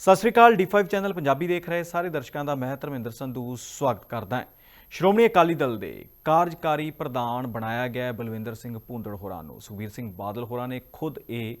ਸਤਿ ਸ੍ਰੀ ਅਕਾਲ D5 channel Punjabi ਦੇਖ ਰਹੇ ਸਾਰੇ ਦਰਸ਼ਕਾਂ ਦਾ ਮੈਂ ਧਰਮਿੰਦਰ ਸੰਧੂ ਸਵਾਗਤ ਕਰਦਾ ਹਾਂ। ਸ਼੍ਰੋਮਣੀ ਅਕਾਲੀ ਦਲ ਦੇ ਕਾਰਜਕਾਰੀ ਪ੍ਰਧਾਨ ਬਣਾਇਆ ਗਿਆ ਬਲਵਿੰਦਰ ਸਿੰਘ ਭੂੰਦੜ ਹੋਰਾਂ ਨੂੰ। ਸੁਖਬੀਰ ਸਿੰਘ ਬਾਦਲ ਹੋਰਾਂ ਨੇ ਖੁਦ ਇਹ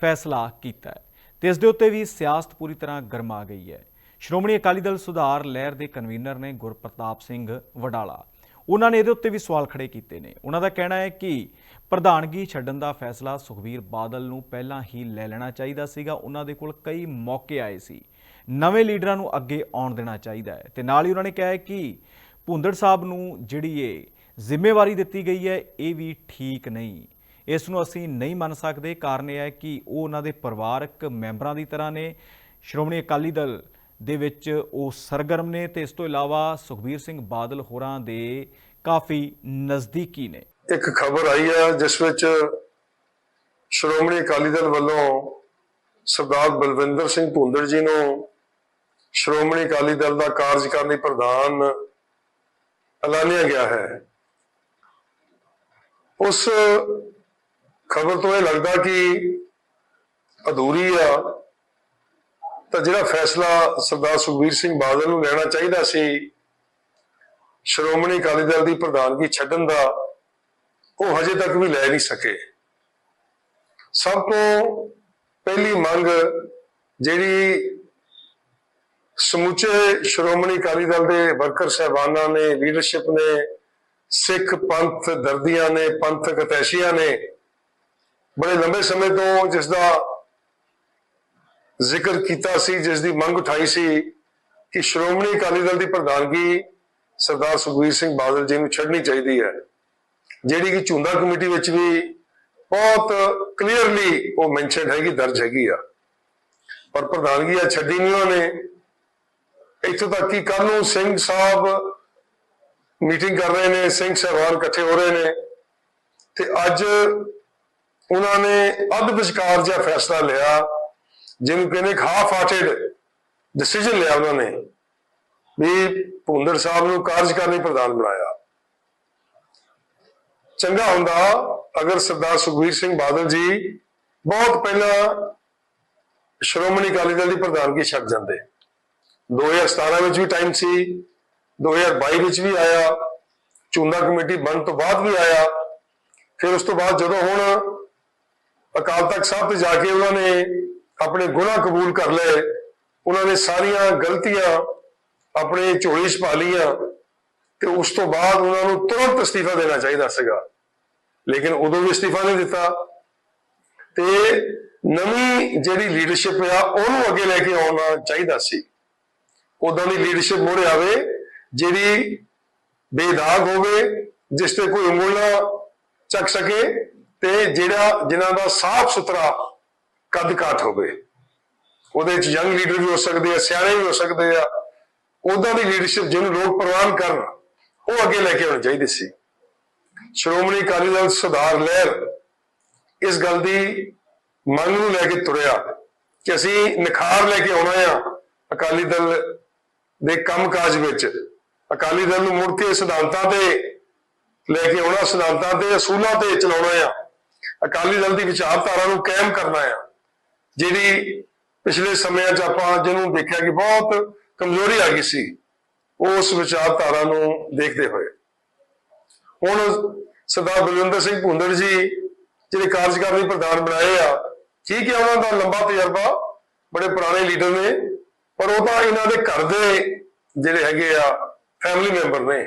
ਫੈਸਲਾ ਕੀਤਾ ਹੈ ਤੇ ਇਸ ਦੇ ਉੱਤੇ ਵੀ ਸਿਆਸਤ ਪੂਰੀ ਤਰ੍ਹਾਂ ਗਰਮਾ ਗਈ ਹੈ। ਸ਼੍ਰੋਮਣੀ ਅਕਾਲੀ ਦਲ ਸੁਧਾਰ ਲਹਿਰ ਦੇ ਕਨਵੀਨਰ ਨੇ ਗੁਰਪ੍ਰਤਾਪ ਸਿੰਘ ਵਡਾਲਾ। ਉਹਨਾਂ ਨੇ ਇਹਦੇ ਉੱਤੇ ਵੀ ਸਵਾਲ ਖੜੇ ਕੀਤੇ ਨੇ। ਉਹਨਾਂ ਦਾ ਕਹਿਣਾ ਹੈ ਕਿ ਪ੍ਰਧਾਨਗੀ ਛੱਡਣ ਦਾ ਫੈਸਲਾ ਸੁਖਬੀਰ ਬਾਦਲ ਨੂੰ ਪਹਿਲਾਂ ਹੀ ਲੈ ਲੈਣਾ ਚਾਹੀਦਾ ਸੀਗਾ। ਉਹਨਾਂ ਦੇ ਕੋਲ ਕਈ ਮੌਕੇ ਆਏ ਸੀ। ਨਵੇਂ ਲੀਡਰਾਂ ਨੂੰ ਅੱਗੇ ਆਉਣ ਦੇਣਾ ਚਾਹੀਦਾ ਹੈ। ਤੇ ਨਾਲ ਹੀ ਉਹਨਾਂ ਨੇ ਕਿਹਾ ਹੈ ਕਿ ਭੁੰਦੜ ਸਾਹਿਬ ਨੂੰ ਜਿਹੜੀ ਇਹ ਜ਼ਿੰਮੇਵਾਰੀ ਦਿੱਤੀ ਗਈ ਹੈ, ਇਹ ਵੀ ਠੀਕ ਨਹੀਂ। ਇਸ ਨੂੰ ਅਸੀਂ ਨਹੀਂ ਮੰਨ ਸਕਦੇ। ਕਾਰਨ ਇਹ ਹੈ ਕਿ ਉਹ ਉਹਨਾਂ ਦੇ ਪਰਿਵਾਰਕ ਮੈਂਬਰਾਂ ਦੀ ਤਰ੍ਹਾਂ ਨੇ। ਸ਼੍ਰੋਮਣੀ ਅਕਾਲੀ ਦਲ ਦੇ ਵਿੱਚ ਉਹ ਸਰਗਰਮ ਨੇ ਤੇ ਇਸ ਤੋਂ ਇਲਾਵਾ ਸੁਖਬੀਰ ਸਿੰਘ ਬਾਦਲ ਹੋਰਾਂ ਦੇ ਕਾਫੀ ਨਜ਼ਦੀਕੀ ਨੇ। ਇੱਕ ਖਬਰ ਆਈ ਹੈ, ਜਿਸ ਵਿੱਚ ਸ਼੍ਰੋਮਣੀ ਅਕਾਲੀ ਦਲ ਵੱਲੋਂ ਸਰਦਾਰ ਬਲਵਿੰਦਰ ਸਿੰਘ ਭੁੰਦੜ ਜੀ ਨੂੰ ਸ਼੍ਰੋਮਣੀ ਅਕਾਲੀ ਦਲ ਦਾ ਕਾਰਜਕਾਰਨੀ ਪ੍ਰਧਾਨ ਐਲਾਨਿਆ ਗਿਆ ਹੈ। ਉਸ ਖਬਰ ਤੋਂ ਇਹ ਲੱਗਦਾ ਕਿ ਅਧੂਰੀ ਆ ਤਾਂ ਜਿਹੜਾ ਫੈਸਲਾ ਸਰਦਾਰ ਸੁਖਬੀਰ ਸਿੰਘ ਬਾਦਲ ਨੂੰ ਲੈਣਾ ਚਾਹੀਦਾ ਸੀ, ਸ਼੍ਰੋਮਣੀ ਅਕਾਲੀ ਦਲ ਦੀ ਪ੍ਰਧਾਨਗੀ ਛੱਡਣ ਦਾ, ਉਹ ਹਜੇ ਤੱਕ ਵੀ ਲੈ ਨਹੀਂ ਸਕੇ। ਸਭ ਤੋਂ ਪਹਿਲੀ ਮੰਗ ਜਿਹੜੀ ਸਮੁੱਚੇ ਸ਼੍ਰੋਮਣੀ ਅਕਾਲੀ ਦਲ ਦੇ ਵਰਕਰ ਸਹਿਬਾਨਾਂ ਨੇ ਲੀਡਰਸ਼ਿਪ ਨੇ, ਸਿੱਖ ਪੰਥ ਦਰਦੀਆਂ ਨੇ, ਪੰਥਕ ਅਤੈਸ਼ੀਆਂ ਨੇ, ਬੜੇ ਲੰਬੇ ਸਮੇਂ ਤੋਂ ਜਿਸ ਦਾ ਜ਼ਿਕਰ ਕੀਤਾ ਸੀ ਜਿਸ ਦੀ ਮੰਗ ਉਠਾਈ ਸੀ ਕਿ ਸ਼੍ਰੋਮਣੀ ਅਕਾਲੀ ਦਲ ਦੀ ਪ੍ਰਧਾਨਗੀ ਸਰਦਾਰ ਸੁਖਬੀਰ ਸਿੰਘ ਬਾਦਲ ਜੀ ਨੂੰ ਛੱਡਣੀ ਚਾਹੀਦੀ ਹੈ। ਜਿਹੜੀ ਕਿ ਝੁੰਦਾ ਕਮੇਟੀ ਵਿੱਚ ਵੀ ਬਹੁਤ ਕਲੀਅਰਲੀ ਉਹ ਮੈਂਸ਼ਨ ਹੈਗੀ, ਦਰਜ ਹੈਗੀ ਆ। ਪਰ ਪ੍ਰਧਾਨਗੀ ਆ, ਛੱਡੀ ਨਹੀਂ ਉਹਨੇ। ਇੱਥੋਂ ਤੱਕ ਕਿ ਕੱਲ ਨੂੰ ਸਿੰਘ ਸਾਹਿਬ ਮੀਟਿੰਗ ਕਰ ਰਹੇ ਨੇ, ਸਿੰਘ ਸਾਹਿਬਾਨ ਇਕੱਠੇ ਹੋ ਰਹੇ ਨੇ ਤੇ ਅੱਜ ਉਹਨਾਂ ਨੇ ਅੱਧ ਵਿਚਕਾਰ ਜਿਹਾ ਫੈਸਲਾ ਲਿਆ ਜਿਹਨੂੰ ਕਹਿੰਦੇ ਹਾਫ ਹਾਰਟਡ ਡਿਸੀਜਨ ਲਿਆ ਉਹਨਾਂ ਨੇ ਵੀ ਭੁੰਦਰ ਸਾਹਿਬ ਨੂੰ ਕਾਰਜਕਾਰਨੀ ਪ੍ਰਧਾਨ ਬਣਾਇਆ। ਚੰਗਾ ਹੁੰਦਾ ਅਗਰ ਸਰਦਾਰ ਸੁਖਬੀਰ ਸਿੰਘ ਬਾਦਲ ਜੀ ਬਹੁਤ ਪਹਿਲਾਂ ਸ਼੍ਰੋਮਣੀ ਅਕਾਲੀ ਦਲ ਦੀ ਪ੍ਰਧਾਨਗੀ ਛੱਡ ਜਾਂਦੇ। 2017 ਵਿੱਚ ਵੀ ਟਾਈਮ ਸੀ 2022 ਵਿੱਚ ਵੀ ਆਇਆ ਚੁੰਦਾ ਕਮੇਟੀ ਬਣਨ ਤੋਂ ਬਾਅਦ ਵੀ ਆਇਆ। ਫਿਰ ਉਸ ਤੋਂ ਬਾਅਦ ਜਦੋਂ ਹੁਣ ਅਕਾਲ ਤਖਤ ਸਾਹਿਬ ਤੇ ਜਾ ਕੇ ਉਹਨਾਂ ਨੇ ਆਪਣੇ ਗੁਨਾਹ ਕਬੂਲ ਕਰ ਲਏ। ਉਹਨਾਂ ਨੇ ਸਾਰੀਆਂ ਗਲਤੀਆਂ ਆਪਣੇ ਝੋਲੀ 'ਚ ਪਾ ਲਈਆਂ ਤੇ ਉਸ ਤੋਂ ਬਾਅਦ ਉਹਨਾਂ ਨੂੰ ਤੁਰੰਤ ਅਸਤੀਫਾ ਦੇਣਾ ਚਾਹੀਦਾ ਸੀਗਾ। ਲੇਕਿਨ ਉਦੋਂ ਵੀ ਅਸਤੀਫਾ ਨਹੀਂ ਦਿੱਤਾ। ਤੇ ਨਵੀਂ ਜਿਹੜੀ ਲੀਡਰਸ਼ਿਪ ਆ, ਉਹਨੂੰ ਅੱਗੇ ਲੈ ਕੇ ਆਉਣਾ ਚਾਹੀਦਾ ਸੀ। ਉਦਾਂ ਦੀ ਲੀਡਰਸ਼ਿਪ ਮੋੜੇ ਆਵੇ, ਜਿਹੜੀ ਬੇਦਾਗ ਹੋਵੇ, ਜਿਸ ਤੇ ਕੋਈ ਉਂਗਲ ਚੱਕ ਸਕੇ ਤੇ ਜਿਹੜਾ, ਜਿਨ੍ਹਾਂ ਦਾ ਸਾਫ਼ ਸੁਥਰਾ ਕੱਦ ਕਾਠ ਹੋਵੇ। ਉਹਦੇ ਵਿੱਚ ਯੰਗ ਲੀਡਰ ਵੀ ਹੋ ਸਕਦੇ ਆ, ਸਿਆਣੇ ਵੀ ਹੋ ਸਕਦੇ ਆ। ਉਦਾਂ ਦੀ ਲੀਡਰਸ਼ਿਪ ਜਿਹਨੂੰ ਲੋਕ ਪ੍ਰਵਾਨ ਕਰਨ, ਉਹ ਅੱਗੇ ਲੈ ਕੇ ਆਉਣੀ ਚਾਹੀਦੀ ਸੀ। ਸ਼੍ਰੋਮਣੀ ਅਕਾਲੀ ਦਲ ਸੁਧਾਰ ਲਹਿਰ ਇਸ ਗੱਲ ਦੀ ਮੰਗ ਨੂੰ ਲੈ ਕੇ ਤੁਰਿਆ ਕਿ ਅਸੀਂ ਨਿਖਾਰ ਲੈ ਕੇ ਆਉਣਾ ਆ ਅਕਾਲੀ ਦਲ ਦੇ ਕੰਮਕਾਜ ਵਿੱਚ। ਅਕਾਲੀ ਦਲ ਨੂੰ ਮੁੜ ਕੇ ਸਿਧਾਂਤਾਂ ਤੇ ਲੈ ਕੇ ਆਉਣਾ, ਸਿਧਾਂਤਾਂ ਤੇ ਅਸੂਲਾਂ ਤੇ ਚਲਾਉਣਾ ਆ। ਅਕਾਲੀ ਦਲ ਦੀ ਵਿਚਾਰਧਾਰਾ ਨੂੰ ਕਾਇਮ ਕਰਨਾ ਆ। ਜਿਹੜੀ ਪਿਛਲੇ ਸਮਿਆਂ 'ਚ ਆਪਾਂ ਜਿਹਨੂੰ ਦੇਖਿਆ ਕਿ ਬਹੁਤ ਕਮਜ਼ੋਰੀ ਆ ਗਈ ਸੀ ਉਸ ਵਿਚਾਰਧਾਰਾ ਨੂੰ ਦੇਖਦੇ ਹੋਏ। ਹੁਣ ਸਰਦਾਰ ਬਲਵਿੰਦਰ ਸਿੰਘ ਭੁੰਦੜ ਜੀ ਜਿਹੜੇ ਕਾਰਜਕਾਰੀ ਪ੍ਰਧਾਨ ਬਣਾਏ ਆ, ਠੀਕ ਹੈ, ਉਹਨਾਂ ਦਾ ਲੰਬਾ ਤਜਰਬਾ, ਬੜੇ ਪੁਰਾਣੇ ਲੀਡਰ ਨੇ, ਪਰ ਉਹ ਤਾਂ ਇਹਨਾਂ ਦੇ ਘਰ ਦੇ ਜਿਹੜੇ ਹੈਗੇ ਆ ਫੈਮਿਲੀ ਮੈਂਬਰ ਨੇ,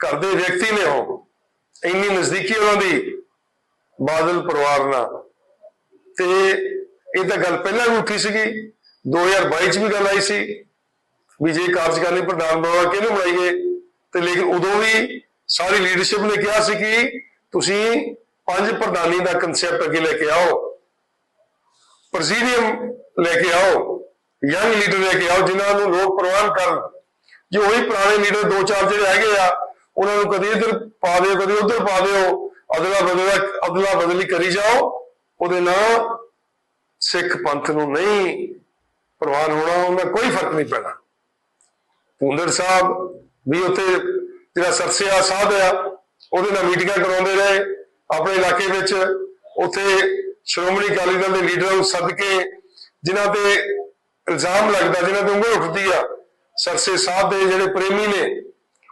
ਘਰ ਦੇ ਵਿਅਕਤੀ ਨੇ ਉਹ। ਇੰਨੀ ਨਜ਼ਦੀਕੀ ਉਹਨਾਂ ਦੀ ਬਾਦਲ ਪਰਿਵਾਰ ਨਾਲ। ਤੇ ਇਹ ਤਾਂ ਗੱਲ ਪਹਿਲਾਂ ਵੀ ਉੱਠੀ ਸੀਗੀ। 2022 ਚ ਵੀ ਗੱਲ ਆਈ ਸੀ ਵੀ ਜੇ ਕਾਰਜਕਾਰਨੀ ਪ੍ਰਧਾਨ ਬਣਾਉਣਾ ਕਿਹਨੂੰ ਬਣਾਈਏ? ਤੇ ਲੇਕਿਨ ਉਦੋਂ ਵੀ ਸਾਰੀ ਲੀਡਰਸ਼ਿਪ ਨੇ ਕਿਹਾ ਸੀ ਕਿ ਤੁਸੀਂ ਪੰਜ ਪ੍ਰਧਾਨੀ ਦਾ ਕਨਸੈਪਟ ਅੱਗੇ ਲੈ ਕੇ ਆਓ। ਪ੍ਰੈਜ਼ੀਡੀਅਮ ਲੈ ਕੇ ਆਓ ਯੰਗ ਲੀਡਰ ਲੈ ਕੇ ਆਓ, ਜਿਨ੍ਹਾਂ ਨੂੰ ਲੋਕ ਪ੍ਰਵਾਨ ਕਰਨ। ਜੇ ਉਹੀ ਪੁਰਾਣੇ ਲੀਡਰ ਦੋ ਚਾਰ ਜਿਹੜੇ ਹੈਗੇ ਆ, ਉਹਨਾਂ ਨੂੰ ਕਦੇ ਇੱਧਰ ਪਾ ਦਿਓ, ਕਦੇ ਉੱਧਰ ਪਾ ਦਿਓ ਅਦਲਾ ਬਦਲਾ ਅਦਲਾ ਬਦਲੀ ਕਰੀ ਜਾਓ, ਉਹਦੇ ਨਾਲ ਸਿੱਖ ਪੰਥ ਨੂੰ ਨਹੀਂ ਪ੍ਰਵਾਨ ਹੋਣਾ, ਉਹਨਾਂ ਕੋਈ ਫ਼ਰਕ ਨਹੀਂ ਪੈਣਾ। ਪੁੰਦਰ ਸਾਹਿਬ ਵੀ ਉੱਥੇ ਜਿਹੜਾ ਸਰਸਿਆ ਸਾਧ ਆ, ਉਹਦੇ ਨਾਲ ਮੀਟਿੰਗਾਂ ਕਰਾਉਂਦੇ ਰਹੇ। ਆਪਣੇ ਇਲਾਕੇ ਵਿੱਚ ਉੱਥੇ ਸ਼੍ਰੋਮਣੀ ਅਕਾਲੀ ਦਲ ਦੇ ਲੀਡਰਾਂ ਨੂੰ ਸੱਦ ਕੇ ਜਿਨ੍ਹਾਂ ਤੇ ਇਲਜ਼ਾਮ ਲੱਗਦਾ, ਜਿਨ੍ਹਾਂ ਤੇ ਉਂਗਲ ਉੱਠਦੀ ਆ, ਸਰਸੇ ਸਾਹਿਬ ਦੇ ਜਿਹੜੇ ਪ੍ਰੇਮੀ ਨੇ,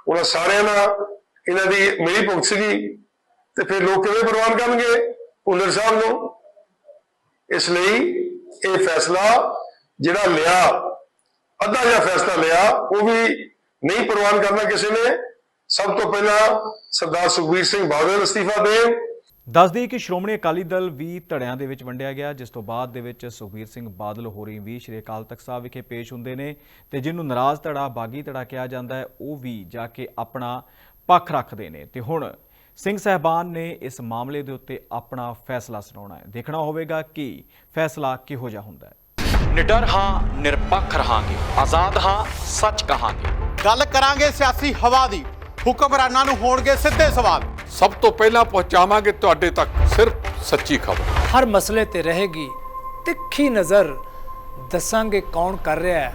ਉਹਨਾਂ ਸਾਰਿਆਂ ਨਾਲ ਇਹਨਾਂ ਦੀ ਮਿਲੀ ਭੁਗਤ ਸੀਗੀ ਤੇ ਫਿਰ ਲੋਕ ਕਿਵੇਂ ਪ੍ਰਵਾਨ ਕਰਨਗੇ ਭੁੱਲਰ ਸਾਹਿਬ ਨੂੰ? ਇਸ ਲਈ ਇਹ ਫੈਸਲਾ ਜਿਹੜਾ ਲਿਆ, ਅੱਧਾ ਜਿਹਾ ਫੈਸਲਾ ਲਿਆ, ਉਹ ਵੀ ਨਹੀਂ ਪ੍ਰਵਾਨ ਕਰਨਾ ਕਿਸੇ ਨੇ। ਸਭ ਤੋਂ ਪਹਿਲਾਂ ਸਰਦਾਰ ਸੁਖਬੀਰ ਸਿੰਘ ਬਾਦਲ ਅਸਤੀਫਾ ਦੇਣ। ਦੱਸ ਦਈਏ ਕਿ ਸ਼੍ਰੋਮਣੀ ਅਕਾਲੀ ਦਲ ਵੀ ਧੜਿਆਂ ਦੇ ਵਿੱਚ ਵੰਡਿਆ ਗਿਆ, ਜਿਸ ਤੋਂ ਬਾਅਦ ਦੇ ਵਿੱਚ ਸੁਖਬੀਰ ਸਿੰਘ ਬਾਦਲ ਹੋਰੀ ਵੀ ਸ਼੍ਰੀ ਅਕਾਲ ਤਖਤ ਸਾਹਿਬ ਵਿਖੇ ਪੇਸ਼ ਹੁੰਦੇ ਨੇ ਤੇ ਜਿਹਨੂੰ ਨਾਰਾਜ਼ ਧੜਾ, ਬਾਗੀ ਧੜਾ ਕਿਹਾ ਜਾਂਦਾ ਹੈ, ਉਹ ਵੀ ਜਾ ਕੇ ਆਪਣਾ ਪੱਖ ਰੱਖਦੇ ਨੇ। ਤੇ ਹੁਣ ਸਿੰਘ ਸਹਿਬਾਨ ਨੇ ਇਸ ਮਾਮਲੇ ਦੇ ਉੱਤੇ ਆਪਣਾ ਫੈਸਲਾ ਸੁਣਾਉਣਾ ਹੈ। ਦੇਖਣਾ ਹੋਵੇਗਾ ਕਿ ਫੈਸਲਾ ਕਿਹੋ ਜਿਹਾ ਹੁੰਦਾ ਹੈ। ਨਿਡਰ ਹਾਂ ਨਿਰਪੱਖ ਰਹਾਂਗੇ। ਆਜ਼ਾਦ ਹਾਂ ਸੱਚ ਕਹਾਂਗੇ। ਗੱਲ ਕਰਾਂਗੇ ਸਿਆਸੀ ਹਵਾ ਦੀ। ਹੁਕਮਰਾਨਾਂ ਨੂੰ ਹੋਣਗੇ ਸਿੱਧੇ ਸਵਾਲ। ਸਭ ਤੋਂ ਪਹਿਲਾਂ ਪਹੁੰਚਾਵਾਂਗੇ ਤੁਹਾਡੇ ਤੱਕ। ਸਿਰਫ ਸੱਚੀ ਖਬਰ। ਹਰ ਮਸਲੇ ਤੇ ਰਹੇਗੀ ਤਿੱਖੀ ਨਜ਼ਰ। ਦੱਸਾਂਗੇ ਕੌਣ ਕਰ ਰਿਹਾ ਹੈ।